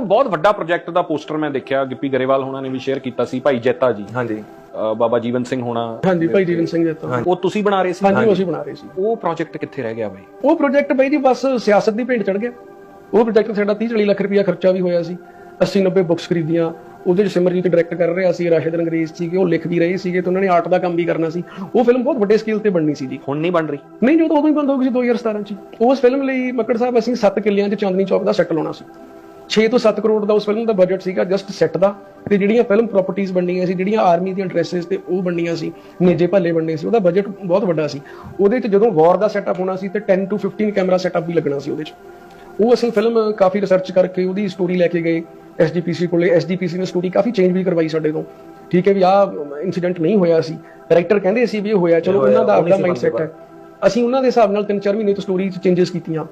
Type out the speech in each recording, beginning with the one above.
ਬਹੁਤ ਵੱਡਾ ਪ੍ਰੋਜੈਕਟ ਦਾ ਪੋਸਟਰ ਮੈਂ ਦੇਖਿਆ ਗਿੱਪੀ ਗਰੇਵਾਲ ਹੋਣਾ ਨੇ ਵੀ ਸ਼ੇਅਰ ਕੀਤਾ ਸੀ ਭਾਈ ਜੈਤਾ ਜੀ। ਹਾਂਜੀ। ਬਾਬਾ ਜੀਵਨ ਸਿੰਘ ਹੋਣਾ। ਹਾਂਜੀ ਭਾਈ ਜੀਵਨ ਸਿੰਘ ਜੀ ਤੋਂ ਉਹ ਤੁਸੀਂ ਬਣਾ ਰਹੇ ਸੀ? ਹਾਂਜੀ ਉਹ ਅਸੀਂ ਬਣਾ ਰਹੇ ਸੀ। ਉਹ ਪ੍ਰੋਜੈਕਟ ਕਿੱਥੇ ਰਹਿ ਗਿਆ ਬਾਈ? ਉਹ ਪ੍ਰੋਜੈਕਟ ਬਾਈ ਜੀ ਬਸ ਸਿਆਸਤ ਦੀ ਭੇਂਟ ਚੜ ਗਿਆ। ਉਹ ਪ੍ਰੋਜੈਕਟ ਸਾਡਾ 30 40 ਲੱਖ ਰੁਪਇਆ ਖਰਚਾ ਵੀ ਹੋਇਆ ਸੀ। 80 90 ਬੁੱਕਸ ਖਰੀਦੀਆਂ। ਉਹਦੇ ਚ ਸਿਮਰਜੀਤ ਡਾਇਰੈਕਟ ਕਰ ਰਿਹਾ ਸੀ ਰਾਸ਼ਿਦ ਅੰਗਰੇਜ਼ ਸੀਗੇ ਉਹ ਲਿਖ ਵੀ ਰਹੇ ਸੀਗੇ ਤੇ ਉਹਨਾਂ ਨੇ ਆਰਟ ਦਾ ਕੰਮ ਵੀ ਕਰਨਾ ਸੀ। ਉਹ ਫਿਲਮ ਬਹੁਤ ਵੱਡੇ ਸਕੇਲ ਤੇ ਬਣਨੀ ਸੀ ਜੀ। ਹੁਣ ਨਹੀਂ ਬਣ ਰਹੀ? ਨਹੀਂ ਜਦੋਂ ਉਦੋਂ ਹੀ ਬੰਦ ਹੋ ਗਈ ਸੀ 2017 ਚ। ਉਸ ਫਿਲਮ ਲਈ ਮੱਕੜ ਸਾਹਿਬ ਅਸੀਂ 7 ਕਿੱਲਿਆਂ 'ਚ ਚਾਂਦਨੀ ਚੌਕ ਦਾ ਸੈੱਟ ਲਾਉਣਾ ਸੀ। 6 ਤੋਂ 7 ਕਰੋੜ ਦਾ ਉਸ ਫਿਲਮ ਦਾ ਬਜਟ ਸੀਗਾ ਜਸਟ ਸੈੱਟ ਦਾ। ਤੇ ਜਿਹੜੀਆਂ ਫਿਲਮ ਪ੍ਰਾਪਰਟੀਆਂ ਬਣਨੀਆਂ ਸੀ ਜਿਹੜੀਆਂ ਆਰਮੀ ਦੀਆਂ ਡਰੈਸਸ ਤੇ ਉਹ ਬਣਨੀਆਂ ਸੀ ਨੇਜੇ ਭੱਲੇ ਬਣਨੇ ਸੀ ਉਹਦਾ ਬਜਟ ਬਹੁਤ ਵੱਡਾ ਸੀ। ਉਹਦੇ 'ਚ ਜਦੋਂ ਵਾਰ ਦਾ ਸੈਟਅਪ ਹੋਣਾ ਸੀ ਤੇ 10 ਤੋਂ 15 ਕੈਮਰਾ ਸੈਟਅਪ ਵੀ ਲੱਗਣਾ ਸੀ ਉਹਦੇ 'ਚ। ਉਹ ਅਸੀਂ ਫਿਲਮ ਕਾਫੀ ਰਿਸਰਚ ਕਰਕੇ ਉਹਦੀ ਸਟੋਰੀ ਲੈ ਕੇ ਗਏ ਐਸਜੀਪੀਸੀ ਕੋਲੇ। ਐਸਜੀਪੀਸੀ ਨੇ ਸਟੋਰੀ ਕਾਫੀ ਚੇਂਜ ਵੀ ਕਰਵਾਈ ਸਾਡੇ ਤੋਂ। ਠੀਕ ਹੈ ਵੀ ਆਹ ਇਨਸੀਡੈਂਟ ਨਹੀਂ ਹੋਇਆ ਸੀ। ਡਾਇਰੈਕਟਰ ਕਹਿੰਦੇ ਸੀ ਵੀ ਇਹ ਹੋਇਆ ਚਲੋ ਉਹਨਾਂ ਦਾ ਆਪਣਾ ਮਾਈਂਡਸੈਟ ਹੈ। ਅਸੀਂ ਉਹਨਾਂ ਦੇ ਹਿਸਾਬ ਨਾਲ 3-4 ਮਹੀਨੇ ਤੋਂ ਸਟੋਰੀ 'ਚ ਚੇਂਜਸ ਕੀਤੀਆਂ।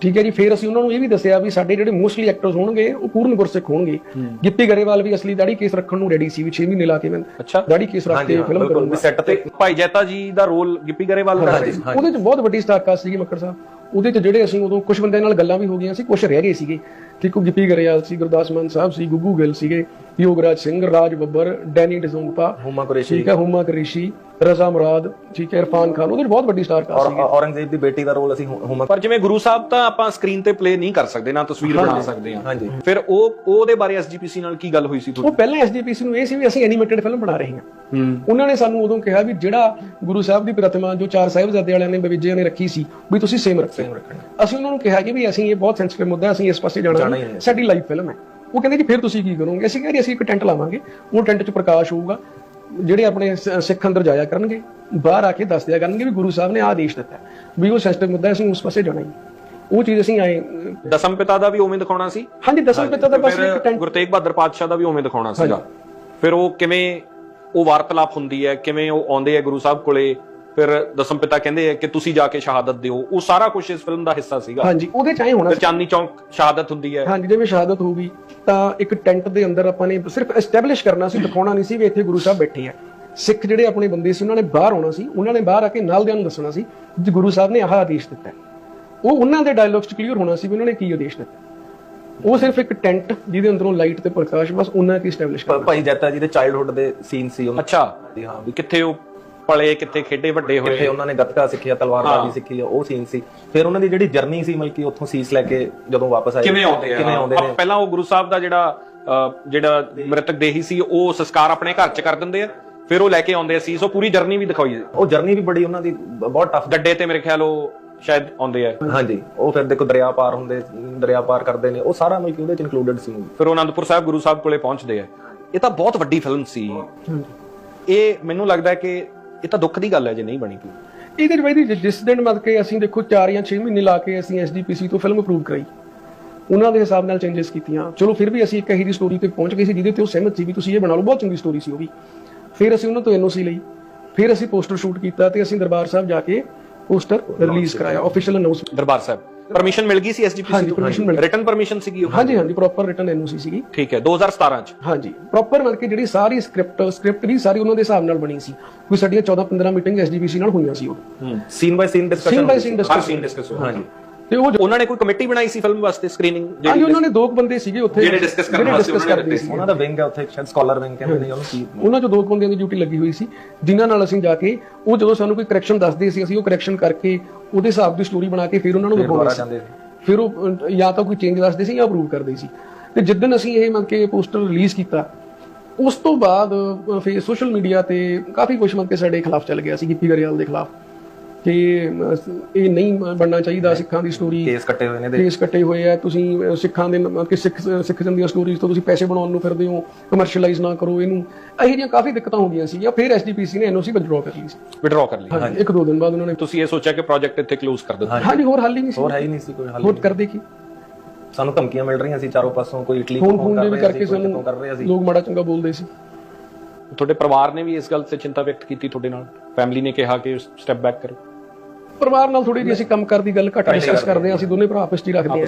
ਠੀਕ ਹੈ ਜੀ ਫਿਰ ਅਸੀਂ ਉਹਨਾਂ ਨੂੰ ਇਹ ਵੀ ਦੱਸਿਆ ਵੀ ਸਾਡੇ ਜਿਹੜੇ ਮੋਸਟਲੀ ਐਕਟਰਸ ਹੋਣਗੇ ਉਹ ਪੂਰਨ ਗੁਰਸਿੱਖ ਹੋਣਗੇ। ਗਿੱਪੀ ਗਰੇਵਾਲ ਵੀ ਅਸਲੀ ਦਾੜੀ ਕੇਸ ਰੱਖਣ ਨੂੰ ਰੈਡੀ ਸੀ ਵੀ 6 ਮਹੀਨੇ ਲਾ ਕੇ ਮੈਂ ਦਾੜੀ ਕੇਸ ਰੱਖ ਕੇ ਫਿਲਮ ਕਰੂੰਗਾ। ਸੈੱਟ ਤੇ ਭਾਈ ਜੈਤਾ ਜੀ ਦਾ ਰੋਲ ਗਿੱਪੀ ਗਰੇਵਾਲ ਦਾ ਸੀ ਉਹਦੇ 'ਚ ਬਹੁਤ ਵੱਡੀ ਸਟਾਰ ਕਾਸਟ ਸੀਗੀ ਮੱਕੜ ਸਾਹਿਬ। ਉਹਦੇ 'ਚ ਜਿਹੜੇ ਅਸੀਂ ਉਦੋਂ ਕੁਝ ਬੰਦਿਆਂ ਨਾਲ ਗੱਲਾਂ ਵੀ ਹੋ ਗਈਆਂ ਸੀ ਕੁਝ ਰਹਿ ਗਏ ਸੀਗੇ। ਠੀਕ ਉਹ ਗਿੱਪੀ ਗਰੇਵਾਲ ਸੀ ਗੁਰਦਾਸ ਮਾਨ ਸਾਹਿਬ ਸੀ ਗੁੱਗੂ ਗਿੱਲ ਸੀਗੇ ਯੋਗਰਾਜ ਸਿੰਘ ਰਾਜ ਬੱਬਰ ਡੈਨੀ ਡਿਜ਼ੋਂਪਾ ਹੁਮਾ ਕੁਰੇਸ਼ੀ। ਠੀਕ ਹੈ ਹੁਮਾ ਕਰੀਸ਼ੀ। ਰਜ਼ਾ ਮੁਰਾਦ ਠੀਕ ਹੈ ਇਰਫਾਨ ਖਾਨ ਉਹਦੇ 'ਚ ਬਹੁਤ ਵੱਡੀ ਸਟਾਰ ਕਾਸਟ ਔਰ ਸੀਗੀ। ਔਰੰਗਜ਼ੇਬ ਦੀ ਬੇਟੀ ਦਾ ਰੋਲ ਅਸੀਂ ਹੁਮਾ ਪਰ ਜਿਵੇਂ ਗੁਰੂ ਸਾਹਿਬ ਤਾਂ ਆਪਾਂ ਸਕਰੀਨ ਤੇ ਪਲੇ ਨਹੀਂ ਕਰ ਸਕਦੇ ਨਾ ਤਸਵੀਰ ਬਣਾ ਸਕਦੇ ਹਾਂ। ਹਾਂਜੀ। ਫਿਰ ਉਹ ਉਹਦੇ ਬਾਰੇ ਐਸਜੀਪੀਸੀ ਨਾਲ ਕੀ ਗੱਲ ਹੋਈ ਸੀ ਉਹ ਤੁਹਾਡੀ ਪਹਿਲਾਂ ਐਸਜੀਪੀਸੀ ਨੂੰ ਇਹ ਸੀ ਵੀ ਅਸੀਂ ਐਨੀਮੇਟਡ ਫਿਲਮ ਬਣਾ ਰਹੇ ਹਾਂ। ਹੂੰ। ਉਹਨਾਂ ਨੇ ਸਾਨੂੰ ਉਦੋਂ ਕਿਹਾ ਵੀ ਜਿਹੜਾ ਗੁਰੂ ਸਾਹਿਬ ਦੀ ਪ੍ਰਤਿਮਾ ਜੋ ਚਾਰ ਸਾਹਿਬਜ਼ਾਦੇ ਵਾਲਿਆਂ ਨੇ ਬਵਿਜਿਆਂ ਨੇ ਰੱਖੀ ਸੀ ਵੀ ਤੁਸੀਂ ਸੇਮ ਰੱਖੋ। ਅਸੀਂ ਉਹਨਾਂ ਨੂੰ ਕਿਹਾ ਕਿ ਵੀ ਅਸੀਂ ਇਹ ਬਹੁਤ ਸੈਂਸਿਟਿਵ ਮੁੱਦਾ ਹੈ, ਅਸੀਂ ਇਸ ਪਾਸੇ ਜਾਣਾ ਜਾਣਾ ਹੀ ਨਹੀਂ। ਸਾਡੀ ਲਾਈਵ ਫਿਲਮ ਹੈ। ਉਹ ਕਹਿੰਦੇ ਜੀ ਫਿਰ ਤੁਸੀਂ ਕੀ ਕਰੋਗੇ? ਅਸੀਂ ਕਹਿੰਦੇ ਅਸੀਂ ਇੱਕ ਟੈਂਟ ਲਾਵਾਂਗੇ। ਉਹ ਟੈਂਟ 'ਚ ਪ੍ਰਕਾਸ਼ ਹੋਊਗਾ। ਜਿਹੜੇ ਆਪਣੇ ਸਿੱਖ ਅੰਦਰ ਜਾਇਆ ਕਰਨਗੇ ਬਾਹਰ ਆ ਕੇ ਦੱਸ ਦਿਆ ਕਰਨਗੇ ਵੀ ਗੁਰੂ ਸਾਹਿਬ ਨੇ ਆਦੇਸ਼ ਦਿੱਤਾ ਵੀ ਉਹ ਸੈਂਸਿਟਿਵ ਮੁੱਦਾ ਅਸੀਂ ਉਸ ਪਾਸੇ ਜਾਣਾ ਹੀ। ਉਹ ਚੀਜ਼ ਅਸੀਂ ਆਏ ਦਸਮ ਪਿਤਾ ਦਾ ਵੀ ਉਵੇਂ ਦਿਖਾਉਣਾ ਸੀ? ਹਾਂਜੀ ਦਸਮ ਪਿਤਾ ਦਾ ਬਸ ਇੱਕ ਗੁਰੂ ਤੇਗ ਬਹਾਦਰ ਪਾਤਸ਼ਾਹ ਦਾ ਵੀ ਉਵੇਂ ਦਿਖਾਉਣਾ ਸੀਗਾ। ਫਿਰ ਉਹ ਕਿਵੇਂ ਉਹ ਵਾਰਤਾਲਾਪ ਹੁੰਦੀ ਹੈ ਕਿਵੇਂ ਉਹ ਆਉਂਦੇ ਆ ਗੁਰੂ ਸਾਹਿਬ ਕੋਲੇ ਫਿਰ ਦਸਮ ਪਿਤਾ ਕਹਿੰਦੇ ਆ ਕਿ ਤੁਸੀਂ ਜਾ ਕੇ ਸ਼ਹਾਦਤ ਦਿਓ। ਉਹ ਸਾਰਾ ਕੁਝ ਇਸ ਫਿਲਮ ਦਾ ਹਿੱਸਾ ਸੀਗਾ। ਹਾਂਜੀ ਉਹਦੇ ਚ ਆਏ ਹੋਣਾ ਫਿਰ ਚਾਂਦਨੀ ਚੌਂਕ ਸ਼ਹਾਦਤ ਹੁੰਦੀ ਹੈ। ਹਾਂਜੀ ਜਿਵੇਂ ਸ਼ਹਾਦਤ ਹੋਊਗੀ ਤਾਂ ਇੱਕ ਟੈਂਟ ਦੇ ਅੰਦਰ ਆਪਾਂ ਨੇ ਸਿਰਫ ਐਸਟੈਬਲਿਸ਼ ਕਰਨਾ ਸੀ ਦਿਖਾਉਣਾ ਨਹੀਂ ਸੀ ਵੀ ਇੱਥੇ ਗੁਰੂ ਸਾਹਿਬ ਬੈਠੇ ਆ। ਸਿੱਖ ਜਿਹੜੇ ਆਪਣੇ ਬੰਦੇ ਸੀ ਉਹਨਾਂ ਨੇ ਬਾਹਰ ਆਉਣਾ ਸੀ ਉਹਨਾਂ ਨੇ ਬਾਹਰ ਆ ਕੇ ਨਾਲ ਦਿਆਂ ਨੂੰ ਦੱਸਣਾ ਸੀ ਕਿ ਗੁਰੂ ਸਾਹਿਬ ਨੇ ਆਹ ਆਦੇਸ਼ ਦਿੱਤਾ। ਉਹ ਉਹਨਾਂ ਦੇ ਡਾਇਲੌਗਸ ਚ ਕਲੀਅਰ ਹੋਣਾ ਸੀ ਵੀ ਉਹਨਾਂ ਨੇ ਕੀ ਆਦੇਸ਼ ਦਿੱਤਾ। ਉਹ ਸਿਰਫ ਇੱਕ ਟੈਂਟ ਜਿਹਦੇ ਅੰਦਰੋਂ ਲਾਈਟ ਤੇ ਪ੍ਰਕਾਸ਼ ਬਸ ਉਹਨਾਂ ਕੀ ਐਸਟੈਬਲਿਸ਼ ਕਰਨਾ ਭਾਈ ਜੱਤਾ ਜੀ ਦੇ ਚਾਈਲਡਹੂਡ ਦੇ ਸੀਨ ਸੀ ਉਹਨਾਂ ਅੱਛਾ। ਹਾਂ। ਵੀ ਕਿੱਥੇ ਉਹ ਪਲੇ ਕਿੱਥੇ ਖੇਡੇ ਵੱਡੇ ਕਿੱਥੇ ਹੋਏ ਉਹਨਾਂ ਨੇ ਗੱਤਕਾ ਸਿੱਖਿਆ ਤਲਵਾਰਬਾਜ਼ੀ ਸਿੱਖੀ ਉਹ ਸੀਨ ਸੀ। ਫਿਰ ਉਹਨਾਂ ਦੀ ਜਿਹੜੀ ਜਰਨੀ ਸੀ ਮਤਲਬ ਕਿ ਉੱਥੋਂ ਸੀਸ ਲੈ ਕੇ ਜਦੋਂ ਵਾਪਸ ਆਏ। ਕਿਵੇਂ ਆਉਂਦੇ ਆ? ਕਿਵੇਂ ਆਉਂਦੇ ਨੇ? ਪਹਿਲਾਂ ਉਹ ਗੁਰੂ ਸਾਹਿਬ ਦਾ ਜਿਹੜਾ ਜਿਹੜਾ ਮ੍ਰਿਤਕ ਦੇਹੀ ਸੀ ਉਹ ਸੰਸਕਾਰ ਆਪਣੇ ਘਰ 'ਚ ਕਰ ਦਿੰਦੇ ਆ। ਫਿਰ ਉਹ ਲੈ ਕੇ ਆਉਂਦੇ ਆ ਸੀਸ। ਉਹ ਪੂਰੀ ਜਰਨੀ ਵੀ ਦਿਖਾਈ ਉਹ ਜਰਨੀ ਵੀ ਬੜੀ ਉਹਨਾਂ ਦੀ ਬਹੁਤ ਟਫ ਗੱਡੇ ਤੇ ਮੇਰੇ ਖਿਆਲ ਉਹ ਸ਼ਾਇਦ ਆਉਂਦੇ ਆ। ਹਾਂਜੀ ਉਹ ਫਿਰ ਦੇਖੋ ਦਰਿਆ ਪਾਰ ਹੁੰਦੇ ਦਰਿਆ ਪਾਰ ਕਰਦੇ ਨੇ। ਉਹ ਸਾਰਾ ਮਤਲਬ ਕਿ ਉਹਦੇ ਚ ਇਨਕਲੂਡਡ ਸੀ। ਫਿਰ ਉਹ ਅਨੰਦਪੁਰ ਸਾਹਿਬ ਗੁਰੂ ਸਾਹਿਬ ਕੋਲੇ ਪਹੁੰਚਦੇ ਆ। ਇਹ ਤਾਂ ਬਹੁਤ ਵੱਡੀ ਫਿਲਮ ਸੀ। ਇਹ ਮੈਨੂੰ ਲੱਗਦਾ ਕਿ ਇਹ ਤਾਂ ਦੁੱਖ ਦੀ ਗੱਲ ਹੈ ਜੇ ਨਹੀਂ ਬਣੀ ਪਈ। ਇਹਦੇ ਬਈ ਜਿਸ ਦਿਨ ਮਤਲਬ ਕਿ ਅਸੀਂ ਦੇਖੋ 4 ਜਾਂ 6 ਮਹੀਨੇ ਲਾ ਕੇ ਅਸੀਂ ਐਸਡੀਪੀਸੀ ਤੋਂ ਫਿਲਮ ਅਪਰੂਵ ਕਰਾਈ। ਉਹਨਾਂ ਦੇ ਹਿਸਾਬ ਨਾਲ ਚੇਂਜਸ ਕੀਤੀਆਂ। ਚਲੋ ਫਿਰ ਵੀ ਅਸੀਂ ਇੱਕ ਇਹੀ ਦੀ ਸਟੋਰੀ ਤੇ ਪਹੁੰਚ ਗਏ ਸੀ ਜਿਹਦੇ ਤੇ ਉਹ ਸਹਿਮਤ ਸੀ ਵੀ ਤੁਸੀਂ ਇਹ ਬਣਾ ਲਓ। ਬਹੁਤ ਚੰਗੀ ਸਟੋਰੀ ਸੀ ਉਹ ਵੀ। ਫਿਰ ਅਸੀਂ ਉਹਨਾਂ ਤੋਂ ਐਨਓਸੀ ਲਈ। ਫਿਰ ਅਸੀਂ ਪੋਸਟਰ ਸ਼ੂਟ ਕੀਤਾ ਤੇ ਅਸੀਂ ਦਰਬਾਰ ਸਾਹਿਬ ਜਾ ਕੇ ਪੋਸਟਰ ਰਿਲੀਜ਼ ਕਰਾਇਆ official announcement Darbar Sahib. Permission ਮਿਲ ਗਈ ਸੀ ਐਸਜੀਪੀਸੀ ਹਾਂਜੀ, permission ਮਿਲ ਗਈ। ਰਿਟਨ ਪਰਮਿਸ਼ਨ ਸੀਗੀ ਉਹ? ਹਾਂਜੀ ਹਾਂਜੀ ਪ੍ਰੋਪਰ ਰਿਟਨ ਐਨਓਸੀ ਸੀਗੀ। ਠੀਕ ਹੈ 2017 ਚ? ਹਾਂਜੀ ਪ੍ਰੋਪਰ ਮਤਲਬ ਕਿ ਜਿਹੜੀ ਸਾਰੀ ਸਕ੍ਰਿਪਟ ਸਕ੍ਰਿਪਟ ਵੀ ਸਾਰੀ ਉਹਨਾਂ ਦੇ ਹਿਸਾਬ ਨਾਲ ਬਣੀ ਸੀ। ਕੋਈ ਸਾਡੀਆਂ 14 15 ਮੀਟਿੰਗ ਐਸਡੀਪੀਸੀ ਨਾਲ ਹੋਈਆਂ ਸੀ ਉਹ। Scene by scene discussion scene by scene Har discuss scene discuss ਹੋਇਆ ਹਾਂਜੀ। ਤੇ ਉਹ ਉਹਨਾਂ ਨੇ ਕੋਈ ਕਮੇਟੀ ਬਣਾਈ ਸੀ ਫਿਲਮ ਵਾਸਤੇ ਸਕਰੀਨਿੰਗ ਹਾਂਜੀ ਉਹਨਾਂ ਨੇ ਦੋ ਕੁ ਬੰਦੇ ਸੀਗੇ ਉੱਥੇ ਜਿਹੜੇ discuss ਕਰਨ ਜਿਹੜੇ ਵਾਸਤੇ ਉਹਨਾਂ ਨੇ ਕਰਦੇ ਸੀ। ਉਹਨਾਂ ਦਾ ਵਿੰਗ ਹੈ ਉੱਥੇ ਸ਼ਾਇਦ ਸਕਾਲਰ ਵਿੰਗ ਕਹਿੰਦੇ ਨੇ ਉਹਨੂੰ ਕੀ ਉਹਨਾਂ ਚੋਂ ਦੋ ਕੁ ਬੰਦਿਆਂ ਦੀ ਡਿਊਟੀ ਲੱਗੀ ਹੋਈ ਸੀ। ਜਿਨ੍ਹਾਂ ਨਾਲ ਅਸੀਂ ਜਾ ਕੇ ਉਹ ਜਦੋਂ ਸਾਨੂੰ ਕੋਈ ਕਰੈਕਸ਼ਨ ਦੱਸਦੇ ਸੀ ਅਸੀਂ ਉਹ ਕਰੈਕਸ਼ਨ ਕਰਕੇ ਉਹਦੇ ਹਿਸਾਬ ਦੀ ਸਟੋਰੀ ਬਣਾ ਕੇ ਫਿਰ ਉਹਨਾਂ ਨੂੰ ਦਿਖਾਉਂਦੇ ਸੀ। ਫਿਰ ਉਹ ਜਾਂ ਤਾਂ ਕੋਈ ਚੇਂਜ ਦੱਸਦੇ ਸੀ ਜਾਂ ਅਪਰੂਵ ਕਰਦੇ ਸੀ। ਤੇ ਜਿੱਦਨ ਅਸੀਂ ਇਹ ਮੰਨ ਕੇ ਪੋਸਟਰ ਰਿਲੀਜ਼ ਕੀਤਾ ਉਸ ਤੋਂ ਬਾਅਦ ਫਿਰ ਸੋਸ਼ਲ ਮੀਡੀਆ ਤੇ ਕਾਫੀ ਕੁਝ ਮੰਨ ਕੇ ਸਾਡੇ ਖਿਲਾਫ ਚੱਲ ਗਿਆ ਸੀ ਗਿੱਪੀ ਗਰੇਵਾਲ ਦੇ ਖਿਲਾਫ। ਕਿ ਇਹ ਨਹੀਂ ਬਣਨਾ ਚਾਹੀਦਾ ਸਿੱਖਾਂ ਦੀ ਸਟੋਰੀ ਕੇਸ ਕੱਟੇ ਹੋਏ ਨੇ ਦੇ ਕੇਸ ਕੱਟੇ ਹੋਏ ਆ। ਤੁਸੀਂ ਸਿੱਖਾਂ ਦੇ ਕਿ ਸਿੱਖ ਸਿੱਖ ਦੀਆਂ ਸਟੋਰੀਜ਼ ਤੋਂ ਤੁਸੀਂ ਪੈਸੇ ਬਣਾਉਣ ਨੂੰ ਫਿਰਦੇ ਹੋ ਕਮਰਸ਼ੀਅਲਾਈਜ਼ ਨਾ ਕਰੋ ਇਹਨੂੰ। ਇਹੋ ਜਿਹੀਆਂ ਕਾਫੀ ਦਿੱਕਤਾਂ ਹੋ ਗਈਆਂ ਸੀ ਫਿਰ ਐਸਡੀਪੀਸੀ ਨੇ ਐਨਓਸੀ ਵਿਦਡਰਾਅ ਕਰ ਲਈ ਸੀ। ਵਿਡਰਾਅ ਕਰ ਲਈ ਹਾਂਜੀ ਇੱਕ ਦੋ ਦਿਨ ਬਾਅਦ ਉਹਨਾਂ ਨੇ ਤੁਸੀਂ ਇਹ ਸੋਚਿਆ ਕਿ ਪ੍ਰੋਜੈਕਟ ਇੱਥੇ ਕਲੋਜ਼ ਕਰ ਦਿੱਤਾ। ਹਾਂਜੀ ਹੋਰ ਹੱਲ ਹੀ ਨਹੀਂ ਸੀ। ਹੋਰ ਹੈ ਹੀ ਨਹੀਂ ਸੀ ਕੋਈ ਹੱਲ ਹੋਰ ਕਰਦੇ ਕੀ? ਸਾਨੂੰ ਧਮਕੀਆਂ ਮਿਲ ਰਹੀਆਂ ਸੀ ਚਾਰੋਂ ਪਾਸੋਂ ਕੋਈ ਇਟਲੀ ਫੋਨ ਤੋਂ ਫੋਨ ਕਰ ਰਿਹਾ ਸੀ ਕੋਈ ਕਰ ਰਿਹਾ ਸੀ। ਲੋਕ ਮਾੜਾ ਚੰਗਾ ਬੋਲਦੇ ਸੀ। ਤੁਹਾਡੇ ਪਰਿਵਾਰ ਨੇ ਵੀ ਇਸ ਗੱਲ ਤੇ ਚਿੰਤਾ ਵਿਅਕਤ ਕੀਤੀ ਤੁਹਾਡੇ ਨਾਲ? ਫੈਮਿਲੀ ਨੇ ਕਿਹਾ ਕਿ ਸਟੈਪ ਬੈਕ ਕਰੋ। ਪਰਿਵਾਰ ਨਾਲ ਥੋੜੀ ਜਿਹੀ ਅਸੀਂ ਕੰਮ ਕਰਦੀ ਗੱਲ ਘੱਟ ਡਿਸਕਸ ਕਰਦੇ ਹਾਂ ਅਸੀਂ ਦੋਨੇ ਭਰਾ ਆਪਸ 'ਚ ਹੀ ਰੱਖਦੇ ਹਾਂ।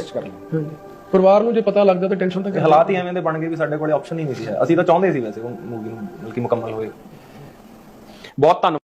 ਹਾਂਜੀ। ਪਰਿਵਾਰ ਨੂੰ ਜੇ ਪਤਾ ਲੱਗਦਾ ਤਾਂ ਟੈਨਸ਼ਨ ਤਾਂ ਤੇ ਹਾਲਾਤ ਹੀ ਐਵੇਂ ਦੇ ਬਣ ਗਏ ਵੀ ਸਾਡੇ ਕੋਲੇ ਆਪਸ਼ਨ ਹੀ ਨਹੀਂ ਸੀ। ਅਸੀਂ ਤਾਂ ਚਾਹੁੰਦੇ ਸੀ ਵੈਸੇ ਉਹ ਮੂਵੀ ਨੂੰ ਬਲਕਿ ਮੁਕੰਮਲ ਹੋਏ। ਬਹੁਤ ਧੰਨਵਾਦ।